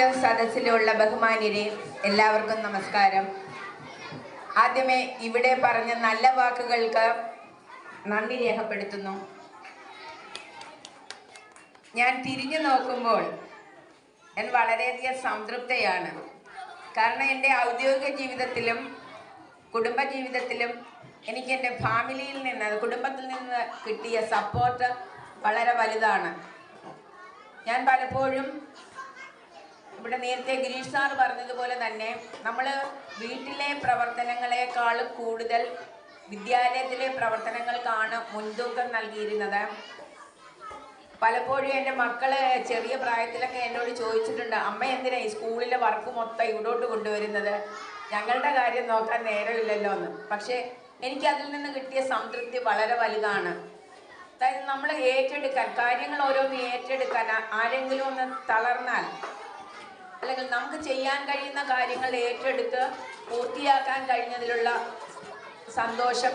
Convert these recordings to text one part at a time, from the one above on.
വേദിയിലും സദസ്സിലുള്ള ബഹുമാന്യരെ എല്ലാവർക്കും നമസ്കാരം. ആദ്യമേ ഇവിടെ പറഞ്ഞ നല്ല വാക്കുകൾക്ക് നന്ദി രേഖപ്പെടുത്തുന്നു. ഞാൻ തിരിഞ്ഞു നോക്കുമ്പോൾ ഞാൻ വളരെയധികം സംതൃപ്തയാണ്. കാരണം എന്റെ ഔദ്യോഗിക ജീവിതത്തിലും കുടുംബ ജീവിതത്തിലും എനിക്ക് എന്റെ ഫാമിലിയിൽ നിന്ന് കുടുംബത്തിൽ നിന്ന് കിട്ടിയ സപ്പോർട്ട് വളരെ വലുതാണ്. ഞാൻ പലപ്പോഴും ഇവിടെ നേരത്തെ ഗിരീഷ് സാർ പറഞ്ഞതുപോലെ തന്നെ നമ്മൾ വീട്ടിലെ പ്രവർത്തനങ്ങളെക്കാൾ കൂടുതൽ വിദ്യാലയത്തിലെ പ്രവർത്തനങ്ങൾക്കാണ് മുൻതൂക്കം നൽകിയിരുന്നത്. പലപ്പോഴും എന്റെ മക്കൾ ചെറിയ പ്രായത്തിലൊക്കെ എന്നോട് ചോദിച്ചിട്ടുണ്ട് അമ്മ എന്തിനാ ഈ സ്കൂളിലെ വർക്ക് മൊത്തം ഇവിടോട്ട് കൊണ്ടുവരുന്നത്? ഞങ്ങളുടെ കാര്യം നോക്കാൻ നേരമില്ലല്ലോ എന്ന്. പക്ഷേ എനിക്ക് അതിൽ നിന്ന് കിട്ടിയ സംതൃപ്തി വളരെ വലുതാണ്. അതായത് നമ്മൾ ഏറ്റെടുക്കാൻ കാര്യങ്ങൾ ഓരോന്ന് ഏറ്റെടുക്കാൻ ആരെങ്കിലും ഒന്ന് തളർന്നാൽ അല്ലെങ്കിൽ നമുക്ക് ചെയ്യാൻ കഴിയുന്ന കാര്യങ്ങൾ ഏറ്റെടുത്ത് പൂർത്തിയാക്കാൻ കഴിഞ്ഞതിലുള്ള സന്തോഷം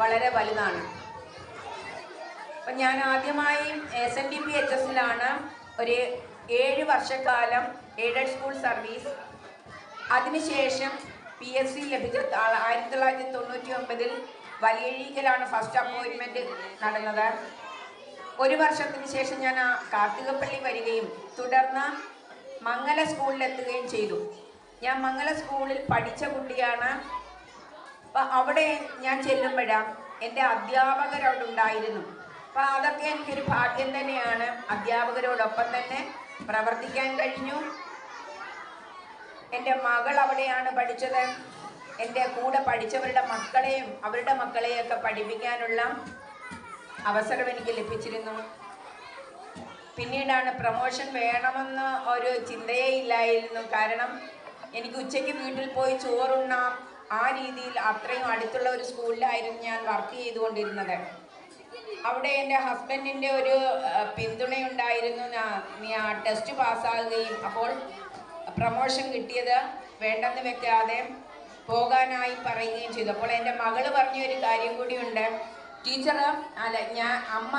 വളരെ വലുതാണ്. അപ്പം ഞാൻ ആദ്യമായി S N D P H എസിലാണ് ഒരു ഏഴ് വർഷക്കാലം എയ്ഡഡ് സ്കൂൾ സർവീസ്. അതിനുശേഷം പി എസ് സി ലഭിച്ച ആയിരത്തി തൊള്ളായിരത്തി തൊണ്ണൂറ്റി ഒമ്പതിൽ വലിയഴീക്കലാണ് ഫസ്റ്റ് അപ്പോയിൻമെന്റ് നടന്നത്. ഒരു വർഷത്തിന് ശേഷം ഞാൻ കാർത്തികപ്പള്ളി വരികയും തുടർന്ന് മംഗല സ്കൂളിലെത്തുകയും ചെയ്തു. ഞാൻ മംഗല സ്കൂളിൽ പഠിച്ച കുട്ടിയാണ്. അപ്പം അവിടെ ഞാൻ ചെല്ലുമ്പോഴാണ് എന്റെ അധ്യാപകരവിടെ ഉണ്ടായിരുന്നു. അപ്പം അതൊക്കെ എനിക്കൊരു ഭാഗ്യം തന്നെയാണ്. അധ്യാപകരോടൊപ്പം തന്നെ പ്രവർത്തിക്കാൻ കഴിഞ്ഞു. എന്റെ മകൾ അവിടെയാണ് പഠിച്ചത്. എന്റെ കൂടെ പഠിച്ചവരുടെ മക്കളെയും അവരുടെ മക്കളെയൊക്കെ പഠിപ്പിക്കാനുള്ള അവസരം എനിക്ക് ലഭിച്ചിരുന്നു. പിന്നീടാണ് പ്രൊമോഷൻ വേണമെന്ന് ഒരു ചിന്തയേ ഇല്ലായിരുന്നു. കാരണം എനിക്ക് ഉച്ചയ്ക്ക് വീട്ടിൽ പോയി ചോറുണ്ണാം. ആ രീതിയിൽ അത്രയും അടുത്തുള്ള ഒരു സ്കൂളിലായിരുന്നു ഞാൻ വർക്ക് ചെയ്തുകൊണ്ടിരുന്നത്. അവിടെ എന്റെ ഹസ്ബൻഡിന്റെ ഒരു പിന്തുണയുണ്ടായിരുന്നു. ഞാൻ ടെസ്റ്റ് പാസ്സാകുകയും അപ്പോൾ പ്രൊമോഷൻ കിട്ടിയത് വേണ്ടെന്ന് വെക്കാതെ പോകാനായി പറയുകയും ചെയ്തു. അപ്പോൾ എന്റെ മകൾ പറഞ്ഞ ഒരു കാര്യം കൂടിയുണ്ട്. ടീച്ചർ അല്ല ഞാൻ അമ്മ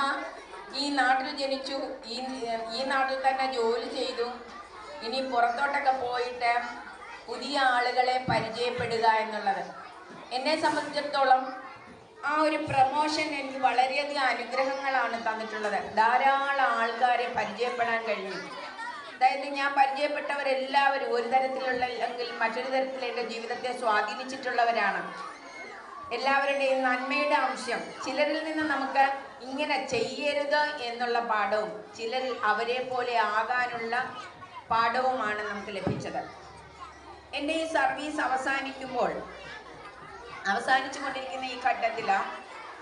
ഈ നാട്ടിൽ ജനിച്ചു. ഈ ഈ നാട്ടിൽ തന്നെ ജോലി ചെയ്തു. ഇനി പുറത്തോട്ടൊക്കെ പോയിട്ട് പുതിയ ആളുകളെ പരിചയപ്പെടുക എന്നുള്ളത്. എന്നെ സംബന്ധിച്ചിടത്തോളം ആ ഒരു പ്രമോഷൻ എനിക്ക് വളരെയധികം അനുഗ്രഹങ്ങളാണ് തന്നിട്ടുള്ളത്. ധാരാളം ആൾക്കാരെ പരിചയപ്പെടാൻ കഴിഞ്ഞു. അതായത് ഞാൻ പരിചയപ്പെട്ടവരെല്ലാവരും ഒരു തരത്തിലുള്ള അല്ലെങ്കിൽ മറ്റൊരു തരത്തിൽ എന്റെ ജീവിതത്തെ സ്വാധീനിച്ചിട്ടുള്ളവരാണ്. എല്ലാവരുടെയും നന്മയുടെ അംശം. ചിലരിൽ നിന്ന് നമുക്ക് ഇങ്ങനെ ചെയ്യരുത് എന്നുള്ള പാഠവും ചിലരിൽ അവരെ പോലെ ആകാനുള്ള പാഠവുമാണ് നമുക്ക് ലഭിച്ചത്. എന്റെ ഈ സർവീസ് അവസാനിക്കുമ്പോൾ അവസാനിച്ചു കൊണ്ടിരിക്കുന്ന ഈ ഘട്ടത്തിലാണ്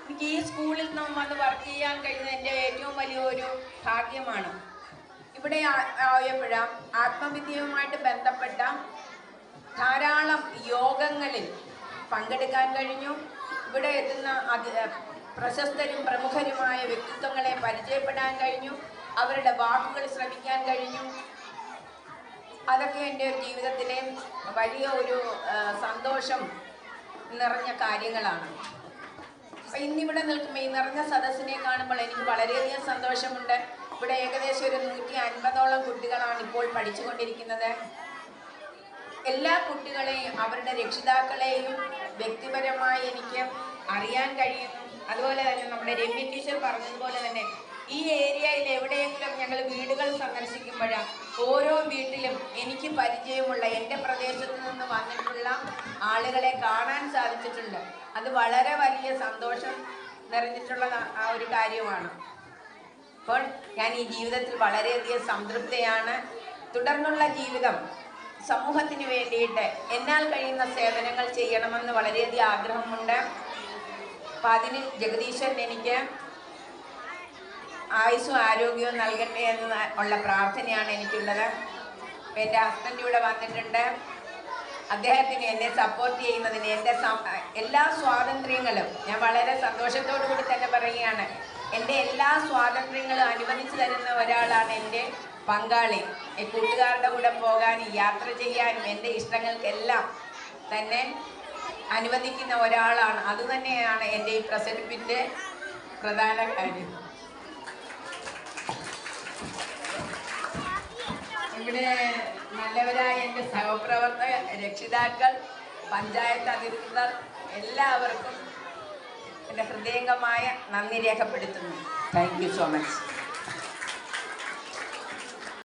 എനിക്ക് ഈ സ്കൂളിൽ നിന്നും വന്ന് വർക്ക് ചെയ്യാൻ കഴിയുന്ന എന്റെ ഏറ്റവും വലിയൊരു ഭാഗ്യമാണ്. ഇവിടെ ആയപ്പോഴ ആത്മവിദ്യയുമായിട്ട് ബന്ധപ്പെട്ട ധാരാളം യോഗങ്ങളിൽ പങ്കെടുക്കാൻ കഴിഞ്ഞു. ഇവിടെ എത്തുന്ന പ്രശസ്തരും പ്രമുഖരുമായ വ്യക്തിത്വങ്ങളെ പരിചയപ്പെടാൻ കഴിഞ്ഞു. അവരുടെ വാക്കുകൾ ശ്രമിക്കാൻ കഴിഞ്ഞു. അതൊക്കെ എന്റെ ഒരു ജീവിതത്തിലെ വലിയ ഒരു സന്തോഷം നിറഞ്ഞ കാര്യങ്ങളാണ്. അപ്പം ഇന്നിവിടെ നിൽക്കുമ്പോൾ ഈ നിറഞ്ഞ സദസ്സിനെ കാണുമ്പോൾ എനിക്ക് വളരെയധികം സന്തോഷമുണ്ട്. ഇവിടെ ഏകദേശം ഒരു നൂറ്റി അൻപതോളം കുട്ടികളാണ് ഇപ്പോൾ പഠിച്ചുകൊണ്ടിരിക്കുന്നത്. എല്ലാ കുട്ടികളെയും അവരുടെ രക്ഷിതാക്കളെയും വ്യക്തിപരമായി എനിക്ക് അറിയാൻ കഴിയുന്നു. അതുപോലെ തന്നെ നമ്മുടെ രമ്യ ടീച്ചർ പറഞ്ഞതുപോലെ തന്നെ ഈ ഏരിയയിൽ എവിടെയെങ്കിലും ഞങ്ങൾ വീടുകൾ സന്ദർശിക്കുമ്പോഴാണ് ഓരോ വീട്ടിലും എനിക്ക് പരിചയമുള്ള എന്റെ പ്രദേശത്ത് നിന്ന് വന്നിട്ടുള്ള ആളുകളെ കാണാൻ സാധിച്ചിട്ടുണ്ട്. അത് വളരെ വലിയ സന്തോഷം നിറഞ്ഞിട്ടുള്ള ആ ഒരു കാര്യമാണ്. അപ്പോൾ ഞാൻ ഈ ജീവിതത്തിൽ വളരെയധികം സംതൃപ്തിയാണ്. തുടർന്നുള്ള ജീവിതം സമൂഹത്തിന് വേണ്ടിയിട്ട് എന്നാൽ കഴിയുന്ന സേവനങ്ങൾ ചെയ്യണമെന്ന് വളരെയധികം ആഗ്രഹമുണ്ട്. അപ്പം അതിന് ജഗദീശൻ എനിക്ക് ആയുസ്സും ആരോഗ്യവും നൽകട്ടെ എന്ന് ഉള്ള പ്രാർത്ഥനയാണ് എനിക്കുള്ളത്. എന്റെ ഹസ്ബൻഡ് ഇവിടെ വന്നിട്ടുണ്ട്. അദ്ദേഹത്തിന് എന്നെ സപ്പോർട്ട് ചെയ്യുന്നതിന് എന്റെ എല്ലാ സ്വാതന്ത്ര്യങ്ങളും ഞാൻ വളരെ സന്തോഷത്തോടു കൂടി തന്നെ പറയുകയാണ്. എന്റെ എല്ലാ സ്വാതന്ത്ര്യങ്ങളും അനുവദിച്ചു തരുന്ന ഒരാളാണ് എന്റെ പങ്കാളി. കൂട്ടുകാരുടെ കൂടെ പോകാനും യാത്ര ചെയ്യാനും എന്റെ ഇഷ്ടങ്ങൾക്കെല്ലാം തന്നെ അനുവദിക്കുന്ന ഒരാളാണ്. അതുതന്നെയാണ് എന്റെ ഈ പ്രസരിപ്പിന്റെ പ്രധാന കാര്യം. ഇവിടെ നല്ലവരായ എന്റെ സഹപ്രവർത്തക രക്ഷിതാക്കൾ പഞ്ചായത്ത് അധികൃതർ എല്ലാവർക്കും എന്റെ ഹൃദയംഗമായ നന്ദി രേഖപ്പെടുത്തുന്നു. Thank you so much